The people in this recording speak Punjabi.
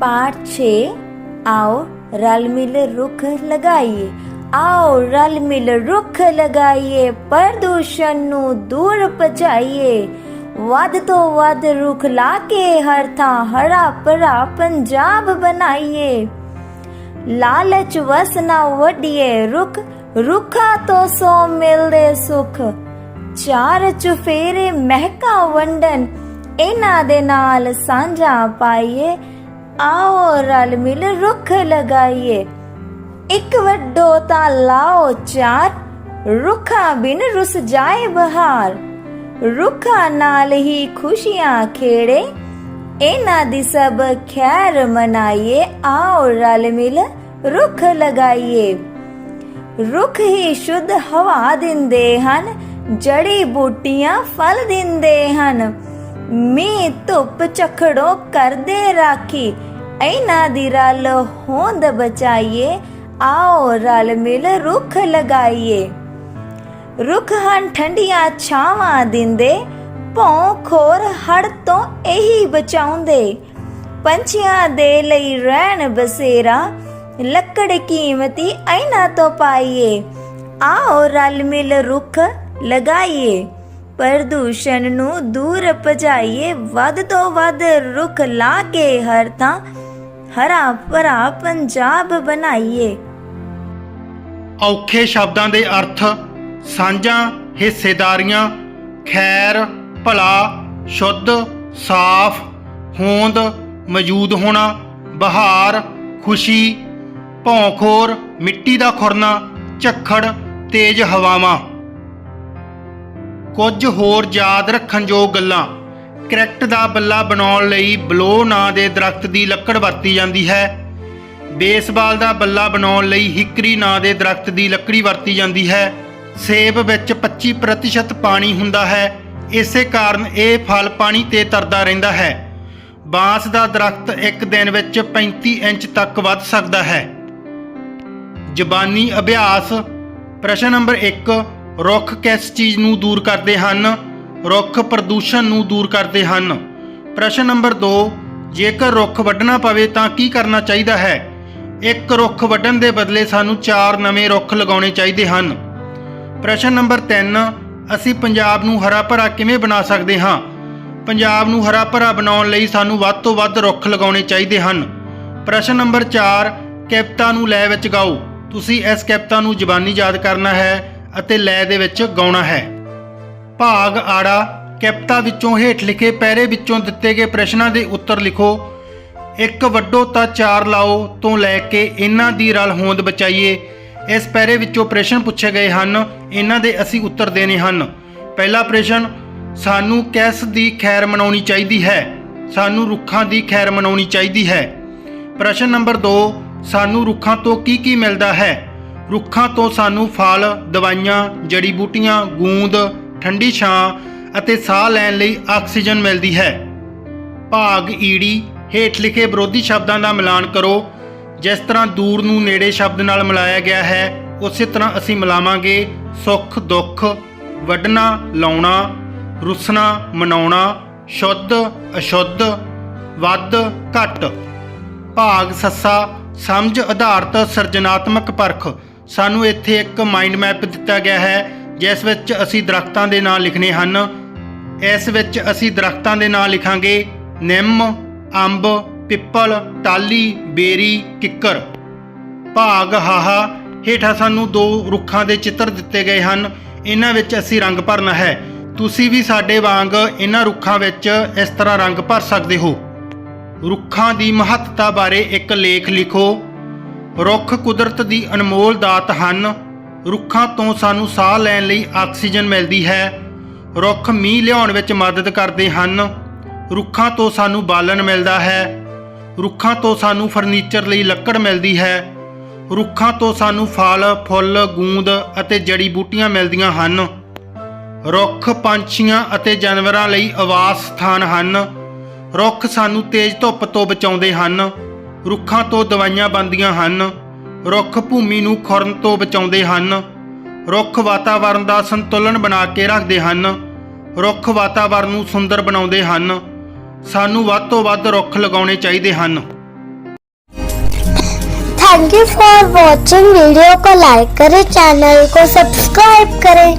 ਪਾਠ 6 ਆਓ ਰਲ ਮਿਲ ਰੁੱਖ ਲਗਾਈਏ ਆਓ ਰਲ ਮਿਲ ਰੁੱਖ ਲਗਾਈਏ ਪ੍ਰਦੂਸ਼ਣ ਨੂੰ ਦੂਰ ਭਜਾਈਏ ਵੱਧ ਤੋਂ ਵੱਧ ਰੁੱਖ ਲਾ ਕੇ ਹਰ ਥਾਂ ਹਰਾ ਭਰਾ ਪੰਜਾਬ ਬਣਾਈਏ ਲਾਲਚ ਵਸ ਨਾ ਵੱਡੀਏ ਰੁੱਖ ਰੁੱਖਾਂ ਤੋਂ ਸੋ ਮਿਲਦੇ ਸੁਖ ਚਾਰ ਚੁਫੇਰੇ ਮਹਿਕਾ ਵੰਡਨ ਇਹਨਾਂ ਦੇ ਨਾਲ ਸਾਂਝਾ ਪਾਈਏ ਆਓ ਰਲ ਮਿਲ ਰੁੱਖ ਲਗਾਈਏ। ਇੱਕ ਵੱਡੋ ਤਾਂ ਲਾਓ ਚਾਰ, ਰੁੱਖਾਂ ਬਿਨ ਰੁੱਸ ਜਾਏ ਬਹਾਰ। ਰੁੱਖਾਂ ਨਾਲ ਹੀ ਖੁਸ਼ੀਆਂ ਖੇੜੇ, ਇਹਨਾਂ ਦੀ ਸਭ ਖੈਰ ਮਨਾਈਏ। ਆਓ ਰਲ ਮਿਲ ਰੁੱਖ ਲਗਾਈਏ। ਰੁੱਖ ਹੀ ਸ਼ੁੱਧ ਹਵਾ ਦਿੰਦੇ ਹਨ, ਜੜੀ ਬੂਟੀਆਂ ਫਲ ਦਿੰਦੇ ਹਨ। ਮੀਂਹ ਧੁੱਪ ਝਖੜੋ ਕਰਦੇ ਰਾਖੀ ਇਹਨਾਂ ਦੀ ਰਲ ਹੋਂਦ ਬਚਾਈਏ ਆਓ ਰਲ ਮਿਲ ਰੁੱਖ ਲਗਾਈਏ ਰੁੱਖ ਹਨ ਠੰਡੀਆਂ ਛਾਵਾਂ ਦਿੰਦੇ ਭੌਂ ਖੋਰ ਹੜ ਤੋਂ ਇਹੀ ਬਚਾਉਂਦੇ ਪੰਛੀਆਂ ਦੇ ਲਈ ਰਹਿਣ ਬਸੇਰਾ ਲੱਕੜ ਕੀਮਤੀ ਇਹਨਾਂ ਤੋਂ ਪਾਈਏ ਆਓ ਰਲ ਮਿਲ ਰੁੱਖ ਲਗਾਈਏ ਪ੍ਰਦੂਸ਼ਣ ਨੂੰ ਦੂਰ ਭਜਾਈਏ ਵੱਧ ਤੋਂ ਵੱਧ ਰੁੱਖ ਲਾ ਕੇ ਹਰ ਥਾਂ ਹਰਾ ਭਰਾ ਪੰਜਾਬ ਬਣਾਈਏ। ਔਖੇ ਸ਼ਬਦਾਂ ਦੇ ਅਰਥ, ਸਾਂਝਾਂ ਹਿੱਸੇਦਾਰੀਆਂ, ਖੈਰ, ਭਲਾ, ਸ਼ੁੱਧ, ਸਾਫ਼, ਹੋਂਦ, ਮੌਜੂਦ ਹੋਣਾ, ਬਹਾਰ, ਖੁਸ਼ੀ, ਭੌਂਖੋਰ, ਮਿੱਟੀ ਦਾ ਖੁਰਨਾ, ਝੱਖੜ, ਤੇਜ਼ ਹਵਾਵਾਂ। ਕੁਝ ਹੋਰ ਯਾਦ ਰੱਖਣ ਯੋਗ ਗੱਲਾਂ। ਕਰੈਕਟ ਦਾ ਬੱਲਾ ਬਣਾਉਣ ਲਈ ਬਲੋ ਨਾਂ ਦੇ ਦਰਖਤ ਦੀ ਲੱਕੜ ਵਰਤੀ ਜਾਂਦੀ ਹੈ। ਬੇਸਬਾਲ ਦਾ ਬੱਲਾ ਬਣਾਉਣ ਲਈ ਹਿਕਰੀ ਨਾਂ ਦੇ ਦਰਖਤ ਦੀ ਲੱਕੜੀ ਵਰਤੀ ਜਾਂਦੀ ਹੈ। ਸੇਬ ਵਿੱਚ 25% ਪਾਣੀ ਹੁੰਦਾ ਹੈ। ਇਸੇ ਕਾਰਨ ਇਹ ਫਲ ਪਾਣੀ ਤੇ ਤਰਦਾ ਰਹਿੰਦਾ ਹੈ। ਬਾਂਸ ਦਾ ਦਰਖਤ ਇੱਕ ਦਿਨ ਵਿੱਚ 35 ਇੰਚ ਤੱਕ ਵੱਧ ਸਕਦਾ ਹੈ। ਜ਼ਬਾਨੀ ਅਭਿਆਸ ਪ੍ਰਸ਼ਨ ਨੰਬਰ 1 ਰੁੱਖ ਕਿਸ ਚੀਜ਼ ਨੂੰ ਦੂਰ ਕਰਦੇ ਹਨ? ਰੁੱਖ ਪ੍ਰਦੂਸ਼ਣ ਨੂੰ ਦੂਰ ਕਰਦੇ ਹਨ। ਪ੍ਰਸ਼ਨ ਨੰਬਰ 2 ਜੇਕਰ ਰੁੱਖ ਵੱਢਣਾ ਪਵੇ ਤਾਂ ਕੀ ਕਰਨਾ ਚਾਹੀਦਾ ਹੈ? ਇੱਕ ਰੁੱਖ ਵੱਢਣ ਦੇ ਬਦਲੇ ਸਾਨੂੰ 4 ਨਵੇਂ ਰੁੱਖ ਲਗਾਉਣੇ ਚਾਹੀਦੇ ਹਨ। ਪ੍ਰਸ਼ਨ ਨੰਬਰ 3 ਅਸੀਂ ਪੰਜਾਬ ਨੂੰ ਹਰਾ ਭਰਾ ਕਿਵੇਂ ਬਣਾ ਸਕਦੇ ਹਾਂ? ਪੰਜਾਬ ਨੂੰ ਹਰਾ ਭਰਾ ਬਣਾਉਣ ਲਈ ਸਾਨੂੰ ਵੱਧ ਤੋਂ ਵੱਧ ਰੁੱਖ ਲਗਾਉਣੇ ਚਾਹੀਦੇ ਹਨ। ਪ੍ਰਸ਼ਨ ਨੰਬਰ 4 ਕੈਪਤਾ ਨੂੰ ਲੈ ਵਿੱਚ ਗਾਓ। ਤੁਸੀਂ ਇਸ ਕਵਿਤਾ ਨੂੰ ਜ਼ਬਾਨੀ ਯਾਦ ਕਰਨਾ ਹੈ ਅਤੇ ਲੈ ਦੇ ਵਿੱਚ ਗਾਉਣਾ ਹੈ। ਭਾਗ ਆੜਾ ਕੈਪਤਾ ਵਿੱਚੋਂ ਹੇਠ ਲਿਖੇ ਪੈਰੇ ਵਿੱਚੋਂ ਦਿੱਤੇ ਗਏ ਪ੍ਰਸ਼ਨਾਂ ਦੇ ਉੱਤਰ ਲਿਖੋ। ਇੱਕ ਵੱਡੋ ਤਾਂ ਚਾਰ ਲਾਓ ਤੋਂ ਲੈ ਕੇ ਇਹਨਾਂ ਦੀ ਰਲ ਹੋਂਦ ਬਚਾਈਏ। ਇਸ ਪੈਰੇ ਵਿੱਚੋਂ ਪ੍ਰਸ਼ਨ ਪੁੱਛੇ ਗਏ ਹਨ, ਇਹਨਾਂ ਦੇ ਅਸੀਂ ਉੱਤਰ ਦੇਣੇ ਹਨ। ਪਹਿਲਾ ਪ੍ਰਸ਼ਨ, ਸਾਨੂੰ ਕਿਸ ਦੀ ਖੈਰ ਮਨਾਉਣੀ ਚਾਹੀਦੀ ਹੈ। ਸਾਨੂੰ ਰੁੱਖਾਂ ਦੀ ਖੈਰ ਮਨਾਉਣੀ ਚਾਹੀਦੀ ਹੈ। ਪ੍ਰਸ਼ਨ ਨੰਬਰ 2 ਸਾਨੂੰ ਰੁੱਖਾਂ ਤੋਂ ਕੀ ਕੀ ਮਿਲਦਾ ਹੈ? ਰੁੱਖਾਂ ਤੋਂ ਸਾਨੂੰ ਫਲ, ਦਵਾਈਆਂ ਜੜੀ ਬੂਟੀਆਂ, ਗੂੰਦ ਠੰਡੀ ਛਾਂ ਅਤੇ ਸਾਹ ਲੈਣ ਲਈ ਆਕਸੀਜਨ ਮਿਲਦੀ ਹੈ। ਭਾਗ ਈੜੀ ਹੇਠ ਲਿਖੇ ਵਿਰੋਧੀ ਸ਼ਬਦਾਂ ਦਾ ਮਿਲਾਨ ਕਰੋ। ਜਿਸ ਤਰ੍ਹਾਂ ਦੂਰ ਨੂੰ ਨੇੜੇ ਸ਼ਬਦ ਨਾਲ ਮਿਲਾਇਆ ਗਿਆ ਹੈ, ਉਸੇ ਤਰ੍ਹਾਂ ਅਸੀਂ ਮਿਲਾਵਾਂਗੇ ਸੁੱਖ, ਦੁੱਖ, ਵੱਢਣਾ, ਲਾਉਣਾ, ਰੁੱਸਣਾ, ਮਨਾਉਣਾ, ਸ਼ੁੱਧ, ਅਸ਼ੁੱਧ, ਵੱਧ, ਘੱਟ। ਭਾਗ ਸੱਸਾ, ਸਮਝ ਆਧਾਰਿਤ ਸਿਰਜਣਾਤਮਕ ਪਰਖ। ਸਾਨੂੰ ਇੱਥੇ ਇੱਕ ਮਾਈਂਡ ਮੈਪ ਦਿੱਤਾ ਗਿਆ ਹੈ ਜਿਸ ਵਿੱਚ ਅਸੀਂ ਦਰਖਤਾਂ ਦੇ ਨਾਂ ਲਿਖਣੇ ਹਨ, ਇਸ ਵਿੱਚ ਅਸੀਂ ਦਰਖਤਾਂ ਦੇ ਨਾਂ ਲਿਖਾਂਗੇ ਨਿੰਮ, ਅੰਬ, ਪਿੱਪਲ, ਟਾਲੀ, ਬੇਰੀ, ਕਿੱਕਰ। ਭਾਗ ਹਾਹਾ ਹੇਠਾਂ ਸਾਨੂੰ ਦੋ ਰੁੱਖਾਂ ਦੇ ਚਿੱਤਰ ਦਿੱਤੇ ਗਏ ਹਨ। ਇਹਨਾਂ ਵਿੱਚ ਅਸੀਂ ਰੰਗ ਭਰਨਾ ਹੈ। ਤੁਸੀਂ ਵੀ ਸਾਡੇ ਵਾਂਗ ਇਹਨਾਂ ਰੁੱਖਾਂ ਵਿੱਚ ਇਸ ਤਰ੍ਹਾਂ ਰੰਗ ਭਰ ਸਕਦੇ ਹੋ। ਰੁੱਖਾਂ ਦੀ ਮਹੱਤਤਾ ਬਾਰੇ ਇੱਕ ਲੇਖ ਲਿਖੋ। ਰੁੱਖ ਕੁਦਰਤ ਦੀ ਅਨਮੋਲ ਦਾਤ ਹਨ। ਰੁੱਖਾਂ ਤੋਂ ਸਾਨੂੰ ਸਾਹ ਲੈਣ ਲਈ ਆਕਸੀਜਨ ਮਿਲਦੀ ਹੈ। ਰੁੱਖ ਮੀਂਹ ਲਿਆਉਣ ਵਿੱਚ ਮਦਦ ਕਰਦੇ ਹਨ। ਰੁੱਖਾਂ ਤੋਂ ਸਾਨੂੰ ਬਾਲਣ ਮਿਲਦਾ ਹੈ। ਰੁੱਖਾਂ ਤੋਂ ਸਾਨੂੰ ਫਰਨੀਚਰ ਲਈ ਲੱਕੜ ਮਿਲਦੀ ਹੈ। ਰੁੱਖਾਂ ਤੋਂ ਸਾਨੂੰ ਫਲ, ਫੁੱਲ, ਗੂੰਦ ਅਤੇ ਜੜੀ ਬੂਟੀਆਂ ਮਿਲਦੀਆਂ ਹਨ। ਰੁੱਖ ਪੰਛੀਆਂ ਅਤੇ ਜਾਨਵਰਾਂ ਲਈ ਆਵਾਸ ਸਥਾਨ ਹਨ। ਰੁੱਖ ਸਾਨੂੰ ਤੇਜ਼ ਧੁੱਪ ਤੋਂ ਬਚਾਉਂਦੇ ਹਨ। ਰੁੱਖਾਂ ਤੋਂ ਦਵਾਈਆਂ ਬਣਦੀਆਂ ਹਨ। ਰੁੱਖ ਭੂਮੀ ਨੂੰ ਖੁਰਨ ਤੋਂ ਬਚਾਉਂਦੇ ਹਨ ਰੁੱਖ ਵਾਤਾਵਰਣ ਦਾ ਸੰਤੁਲਨ ਬਣਾ ਕੇ ਰੱਖਦੇ ਹਨ ਰੁੱਖ ਵਾਤਾਵਰਣ ਨੂੰ ਸੁੰਦਰ ਬਣਾਉਂਦੇ ਹਨ ਸਾਨੂੰ ਵੱਧ ਤੋਂ ਵੱਧ ਰੁੱਖ ਲਗਾਉਣੇ ਚਾਹੀਦੇ ਹਨ thank you for watching video को लाइक करें चैनल को सब्सक्राइब करें